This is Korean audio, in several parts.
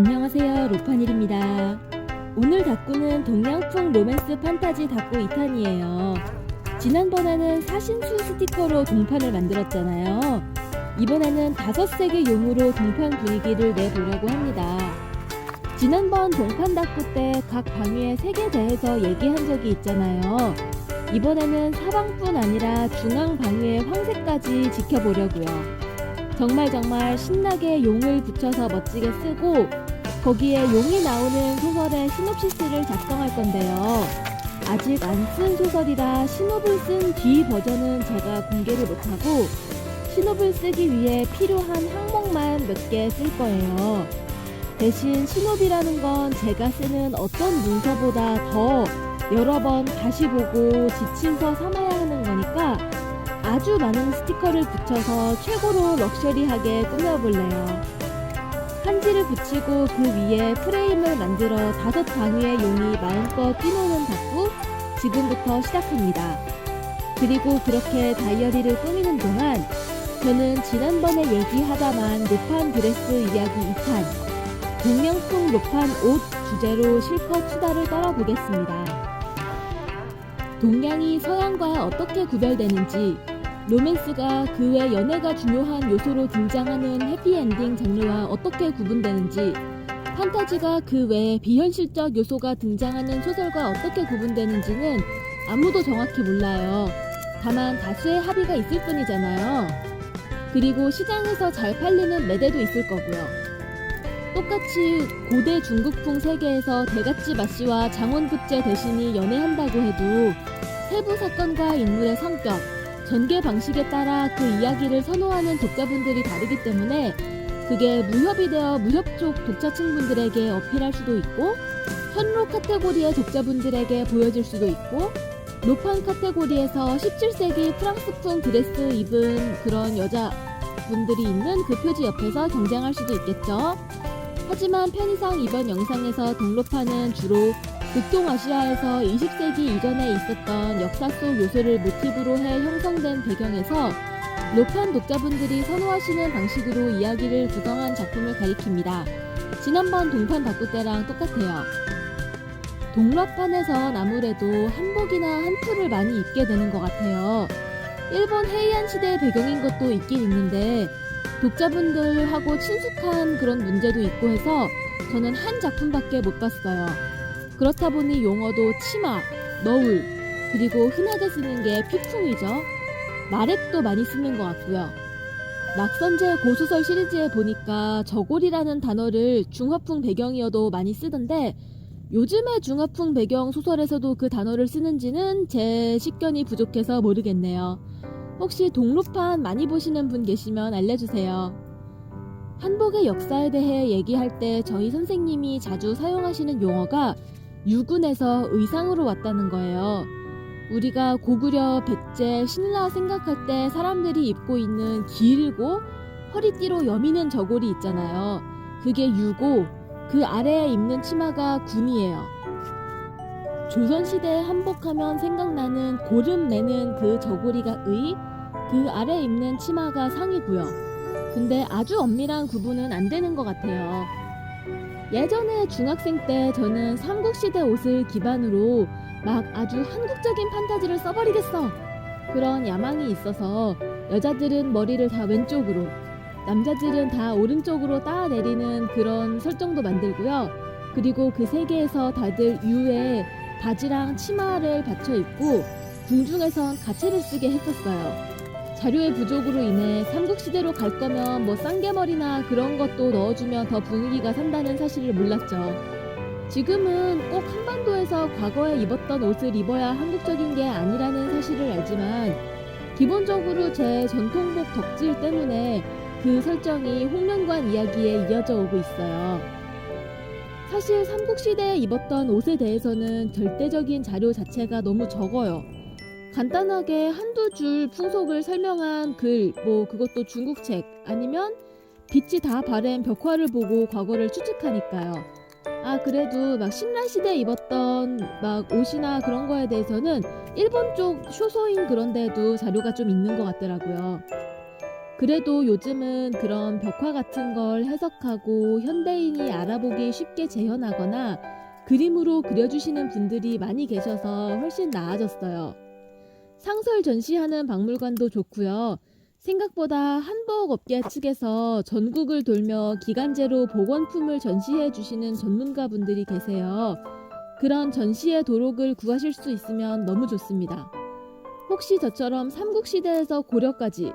안녕하세요. 로판일입니다. 오늘 다꾸는 동양풍 로맨스 판타지 다꾸 2탄이에요. 지난번에는 사신수 스티커로 동판을 만들었잖아요. 이번에는 다섯 색의 용으로 동판 분위기를 내보려고 합니다. 지난번 동판 다꾸 때각 방위의 색에 대해서 얘기한 적이 있잖아요. 이번에는 사방뿐 아니라 중앙 방위의 황색까지 지켜보려고요. 정말 정말 신나게 용을 붙여서 멋지게 쓰고 거기에 용이 나오는 소설의 시놉시스를 작성할 건데요. 아직 안 쓴 소설이라 시놉을 쓴뒤 버전은 제가 공개를 못하고 시놉을 쓰기 위해 필요한 항목만 몇 개 쓸 거예요. 대신 시놉이라는 건 제가 쓰는 어떤 문서보다 더 여러 번 다시 보고 지침서 삼아야 하는 거니까 아주 많은 스티커를 붙여서 최고로 럭셔리하게 꾸며볼래요. 한지를 붙이고 그 위에 프레임을 만들어 다섯 방위의 용이 마음껏 뛰노는 다꾸 지금부터 시작합니다. 그리고 그렇게 다이어리를 꾸미는 동안 저는 지난번에 얘기하다만 로판 드레스 이야기 2탄 동명풍 로판 옷 주제로 실컷 수다를 떨어보겠습니다. 동양이 서양과 어떻게 구별되는지 로맨스가 그 외 연애가 중요한 요소로 등장하는 해피엔딩 장르와 어떻게 구분되는지 판타지가 그 외 비현실적 요소가 등장하는 소설과 어떻게 구분되는지는 아무도 정확히 몰라요. 다만 다수의 합의가 있을 뿐이잖아요. 그리고 시장에서 잘 팔리는 매대도 있을 거고요. 똑같이 고대 중국풍 세계에서 대갓집 마씨와 장원급제 대신이 연애한다고 해도 세부 사건과 인물의 성격, 전개 방식에 따라 그 이야기를 선호하는 독자분들이 다르기 때문에 그게 무협이 되어 무협 쪽 독자층분들에게 어필할 수도 있고 현로 카테고리의 독자분들에게 보여질 수도 있고 로판 카테고리에서 17세기 프랑스풍 드레스 입은 그런 여자분들이 있는 그 표지 옆에서 경쟁할 수도 있겠죠. 하지만 편의상 이번 영상에서 동로판은 주로 북동아시아에서 20세기 이전에 있었던 역사 속 요소를 모티브로 해 형성된 배경에서 로판 독자분들이 선호하시는 방식으로 이야기를 구성한 작품을 가리킵니다. 지난번 동판 바꾸 때랑 똑같아요. 동로판에선 아무래도 한복이나 한풀을 많이 입게 되는 것 같아요. 일본 헤이안 시대의 배경인 것도 있긴 있는데 독자분들하고 친숙한 그런 문제도 있고 해서 저는 한 작품밖에 못 봤어요. 그렇다 보니 용어도 치마, 너울, 그리고 흔하게 쓰는 게 피풍이죠. 마렉도 많이 쓰는 것 같고요. 낙선제 고소설 시리즈에 보니까 저골이라는 단어를 중화풍 배경이어도 많이 쓰던데 요즘의 중화풍 배경 소설에서도 그 단어를 쓰는지는 제 식견이 부족해서 모르겠네요. 혹시 동로판 많이 보시는 분 계시면 알려주세요. 한복의 역사에 대해 얘기할 때 저희 선생님이 자주 사용하시는 용어가 유군에서 의상으로 왔다는 거예요. 우리가 고구려, 백제, 신라 생각할 때 사람들이 입고 있는 길고 허리띠로 여미는 저고리 있잖아요. 그게 유고 그 아래에 입는 치마가 군이에요. 조선시대에 한복하면 생각나는 고름 내는 그 저고리가 의, 그 아래 입는 치마가 상이고요. 근데 아주 엄밀한 구분은 안 되는 것 같아요. 예전에 중학생 때 저는 삼국시대 옷을 기반으로 막 아주 한국적인 판타지를 써버리겠어. 그런 야망이 있어서 여자들은 머리를 다 왼쪽으로, 남자들은 다 오른쪽으로 따 내리는 그런 설정도 만들고요. 그리고 그 세계에서 다들 유에 바지랑 치마를 받쳐 입고 궁중에선 가채를 쓰게 했었어요. 자료의 부족으로 인해 삼국시대로 갈 거면 뭐 쌍개머리나 그런 것도 넣어주면 더 분위기가 산다는 사실을 몰랐죠. 지금은 꼭 한반도에서 과거에 입었던 옷을 입어야 한국적인 게 아니라는 사실을 알지만 기본적으로 제 전통복 덕질 때문에 그 설정이 홍련관 이야기에 이어져 오고 있어요. 사실 삼국시대에 입었던 옷에 대해서는 절대적인 자료 자체가 너무 적어요. 간단하게 한두 줄 풍속을 설명한 글, 뭐 그것도 중국 책 아니면 빛이 다 바랜 벽화를 보고 과거를 추측하니까요. 아 그래도 막 신라 시대 입었던 막 옷이나 그런 거에 대해서는 일본 쪽 쇼소인 그런 데도 자료가 좀 있는 것 같더라고요. 그래도 요즘은 그런 벽화 같은 걸 해석하고 현대인이 알아보기 쉽게 재현하거나 그림으로 그려주시는 분들이 많이 계셔서 훨씬 나아졌어요. 상설 전시하는 박물관도 좋고요. 생각보다 한복 업계 측에서 전국을 돌며 기간제로 복원품을 전시해 주시는 전문가분들이 계세요. 그런 전시의 도록을 구하실 수 있으면 너무 좋습니다. 혹시 저처럼 삼국시대에서 고려까지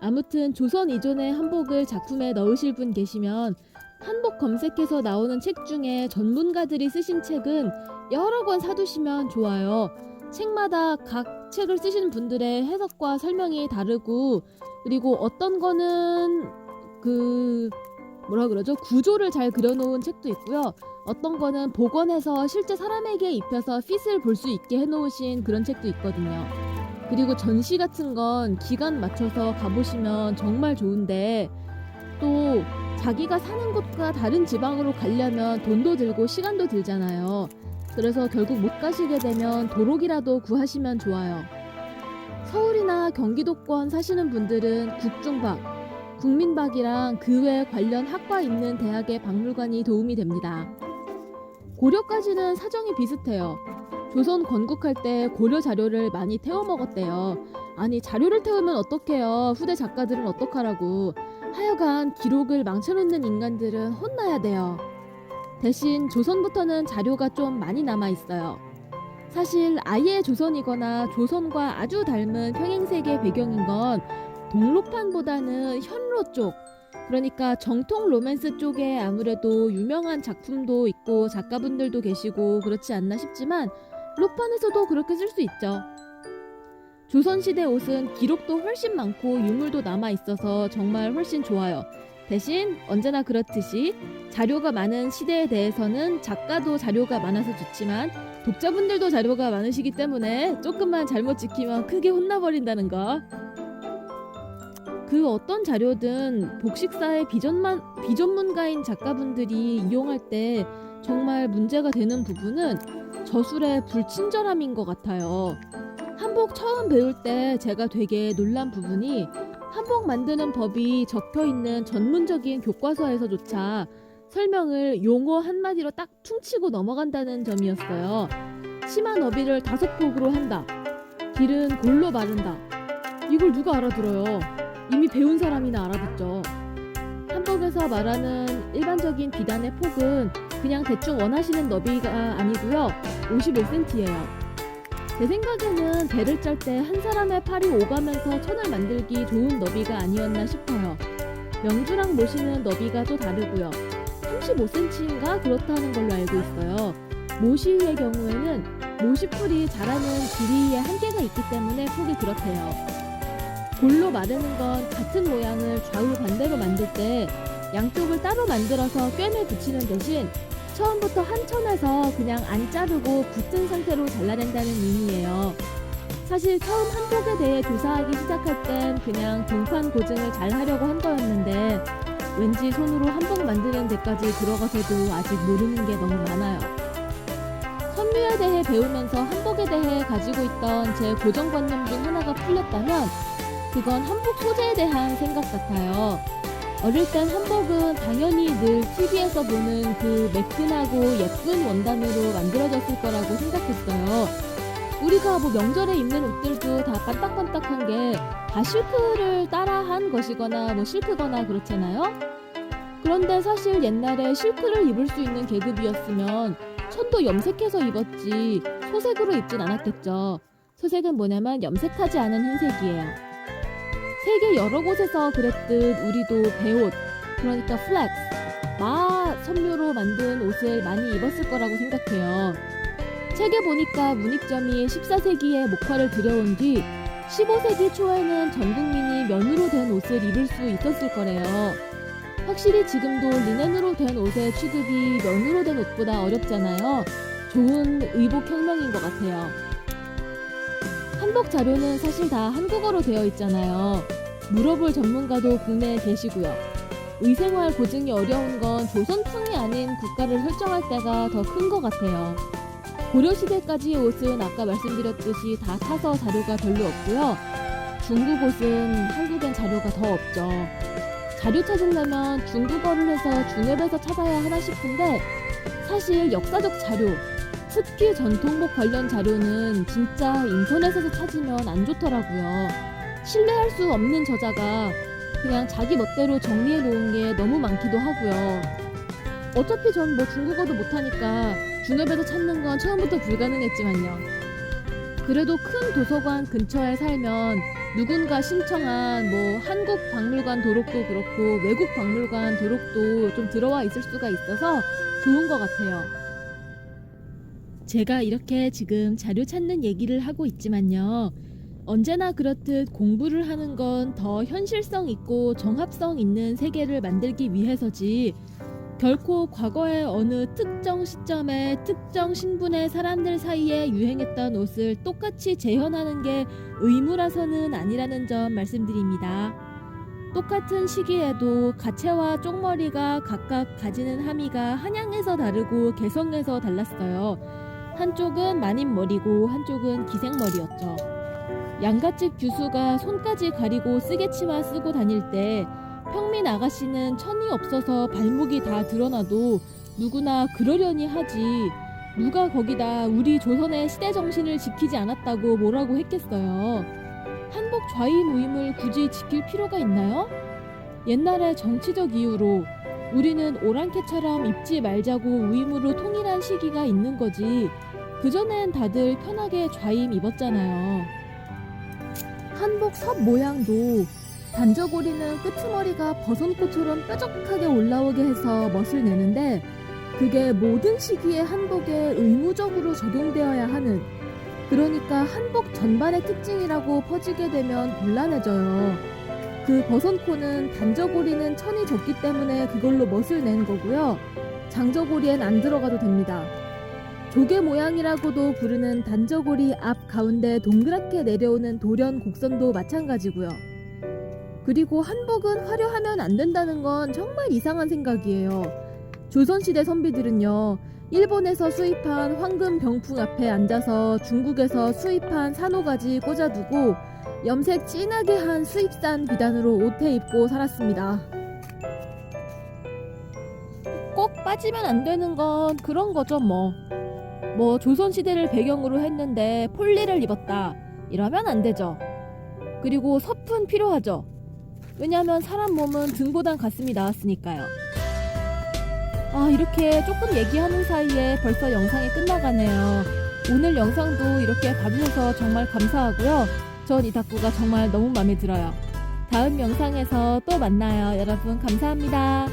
아무튼 조선 이전의 한복을 작품에 넣으실 분 계시면 한복 검색해서 나오는 책 중에 전문가들이 쓰신 책은 여러 권 사두시면 좋아요. 책마다 각 책을 쓰신 분들의 해석과 설명이 다르고 그리고 어떤 거는 그 뭐라 그러죠 구조를 잘 그려놓은 책도 있고요. 어떤 거는 복원해서 실제 사람에게 입혀서 핏을 볼 수 있게 해놓으신 그런 책도 있거든요. 그리고 전시 같은 건 기간 맞춰서 가보시면 정말 좋은데 또 자기가 사는 곳과 다른 지방으로 가려면 돈도 들고 시간도 들잖아요. 그래서 결국 못 가시게 되면 도록이라도 구하시면 좋아요. 서울이나 경기도권 사시는 분들은 국중박, 국민박이랑 그 외 관련 학과 있는 대학의 박물관이 도움이 됩니다. 고려까지는 사정이 비슷해요. 조선 건국할 때 고려 자료를 많이 태워 먹었대요. 아니 자료를 태우면 어떡해요. 후대 작가들은 어떡하라고. 하여간 기록을 망쳐놓는 인간들은 혼나야 돼요. 대신 조선부터는 자료가 좀 많이 남아 있어요. 사실 아예 조선이거나 조선과 아주 닮은 평행세계 배경인 건 동로판보다는 현로 쪽, 그러니까 정통 로맨스 쪽에 아무래도 유명한 작품도 있고 작가분들도 계시고 그렇지 않나 싶지만 로판에서도 그렇게 쓸 수 있죠. 조선시대 옷은 기록도 훨씬 많고 유물도 남아 있어서 정말 훨씬 좋아요. 대신 언제나 그렇듯이 자료가 많은 시대에 대해서는 작가도 자료가 많아서 좋지만 독자분들도 자료가 많으시기 때문에 조금만 잘못 지키면 크게 혼나버린다는 거. 그 어떤 자료든 복식사의 비전만, 비전문가인 작가분들이 이용할 때 정말 문제가 되는 부분은 저술의 불친절함인 것 같아요. 한복 처음 배울 때 제가 되게 놀란 부분이 한복 만드는 법이 적혀 있는 전문적인 교과서에서조차 설명을 용어 한마디로 딱 퉁치고 넘어간다는 점이었어요. 치마 너비를 다섯 폭으로 한다. 길은 골로 마른다. 이걸 누가 알아들어요? 이미 배운 사람이나 알아듣죠. 한복에서 말하는 일반적인 비단의 폭은 그냥 대충 원하시는 너비가 아니고요. 55cm예요. 제 생각에는 배를 짤 때 한 사람의 팔이 오가면서 천을 만들기 좋은 너비가 아니었나 싶어요. 명주랑 모시는 너비가 또 다르고요. 35cm인가 그렇다는 걸로 알고 있어요. 모시의 경우에는 모시풀이 자라는 길이에 한계가 있기 때문에 폭이 그렇대요. 골로 마르는 건 같은 모양을 좌우 반대로 만들 때 양쪽을 따로 만들어서 꿰매 붙이는 대신 처음부터 한 천에서 그냥 안 자르고 붙은 상태로 잘라낸다는 의미예요. 사실 처음 한복에 대해 조사하기 시작할 땐 그냥 동판 고증을 잘 하려고 한 거였는데 왠지 손으로 한복 만드는 데까지 들어가서도 아직 모르는 게 너무 많아요. 선묘에 대해 배우면서 한복에 대해 가지고 있던 제 고정관념 중 하나가 풀렸다면 그건 한복 소재에 대한 생각 같아요. 어릴 땐 한복은 당연히 늘 TV에서 보는 그 매끈하고 예쁜 원단으로 만들어졌을 거라고 생각했어요. 우리가 뭐 명절에 입는 옷들도 다 반딱반딱한 게 다 실크를 따라한 것이거나 뭐 실크거나 그렇잖아요. 그런데 사실 옛날에 실크를 입을 수 있는 계급이었으면 천도 염색해서 입었지 소색으로 입진 않았겠죠. 소색은 뭐냐면 염색하지 않은 흰색이에요. 세계 여러 곳에서 그랬듯 우리도 배옷, 그러니까 플렉스, 마 섬유로 만든 옷을 많이 입었을 거라고 생각해요. 책에 보니까 문익점이 14세기에 목화를 들여온 뒤 15세기 초에는 전 국민이 면으로 된 옷을 입을 수 있었을 거래요. 확실히 지금도 리넨으로 된 옷의 취급이 면으로 된 옷보다 어렵잖아요. 좋은 의복 혁명인 것 같아요. 한복 자료는 사실 다 한국어로 되어 있잖아요. 물어볼 전문가도 국내에 계시고요. 의생활 보증이 어려운 건 조선풍이 아닌 국가를 설정할 때가 더 큰 것 같아요. 고려시대까지의 옷은 아까 말씀드렸듯이 다 타서 자료가 별로 없고요. 중국 옷은 한국엔 자료가 더 없죠. 자료 찾으려면 중국어를 해서 중엽에서 찾아야 하나 싶은데 사실 역사적 자료, 특히 전통복 관련 자료는 진짜 인터넷에서 찾으면 안 좋더라고요. 신뢰할 수 없는 저자가 그냥 자기 멋대로 정리해 놓은 게 너무 많기도 하고요. 어차피 전 뭐 중국어도 못하니까 중엽에서 찾는 건 처음부터 불가능했지만요. 그래도 큰 도서관 근처에 살면 누군가 신청한 뭐 한국 박물관 도록도 그렇고 외국 박물관 도록도 좀 들어와 있을 수가 있어서 좋은 것 같아요. 제가 이렇게 지금 자료 찾는 얘기를 하고 있지만요. 언제나 그렇듯 공부를 하는 건 더 현실성 있고 정합성 있는 세계를 만들기 위해서지 결코 과거의 어느 특정 시점에 특정 신분의 사람들 사이에 유행했던 옷을 똑같이 재현하는 게 의무라서는 아니라는 점 말씀드립니다. 똑같은 시기에도 가채와 쪽머리가 각각 가지는 함의가 한양에서 다르고 개성에서 달랐어요. 한쪽은 마님머리고 한쪽은 기생머리였죠. 양갓집 교수가 손까지 가리고 쓰개치마 쓰고 다닐 때 평민 아가씨는 천이 없어서 발목이 다 드러나도 누구나 그러려니 하지 누가 거기다 우리 조선의 시대 정신을 지키지 않았다고 뭐라고 했겠어요. 한복 좌임 우임을 굳이 지킬 필요가 있나요? 옛날에 정치적 이유로 우리는 오랑캐처럼 입지 말자고 우임으로 통일한 시기가 있는 거지. 그전엔 다들 편하게 좌임 입었잖아요. 한복 섭 모양도 단저고리는 끄트머리가 버선코처럼 뾰족하게 올라오게 해서 멋을 내는데 그게 모든 시기의 한복에 의무적으로 적용되어야 하는 그러니까 한복 전반의 특징이라고 퍼지게 되면 곤란해져요. 그 버선코는 단저고리는 천이 적기 때문에 그걸로 멋을 낸 거고요. 장저고리엔 안 들어가도 됩니다. 조개 모양이라고도 부르는 단저고리 앞 가운데 동그랗게 내려오는 돌연 곡선도 마찬가지고요. 그리고 한복은 화려하면 안 된다는 건 정말 이상한 생각이에요. 조선시대 선비들은요, 일본에서 수입한 황금 병풍 앞에 앉아서 중국에서 수입한 산호가지 꽂아두고 염색 진하게 한 수입산 비단으로 옷에 입고 살았습니다. 꼭 빠지면 안 되는 건 그런 거죠, 뭐. 뭐 조선시대를 배경으로 했는데 폴리를 입었다. 이러면 안 되죠. 그리고 서푼 필요하죠. 왜냐하면 사람 몸은 등보단 가슴이 나왔으니까요. 아, 이렇게 조금 얘기하는 사이에 벌써 영상이 끝나가네요. 오늘 영상도 이렇게 봐주셔서 정말 감사하고요. 전 이 닭구가 정말 너무 마음에 들어요. 다음 영상에서 또 만나요. 여러분, 감사합니다.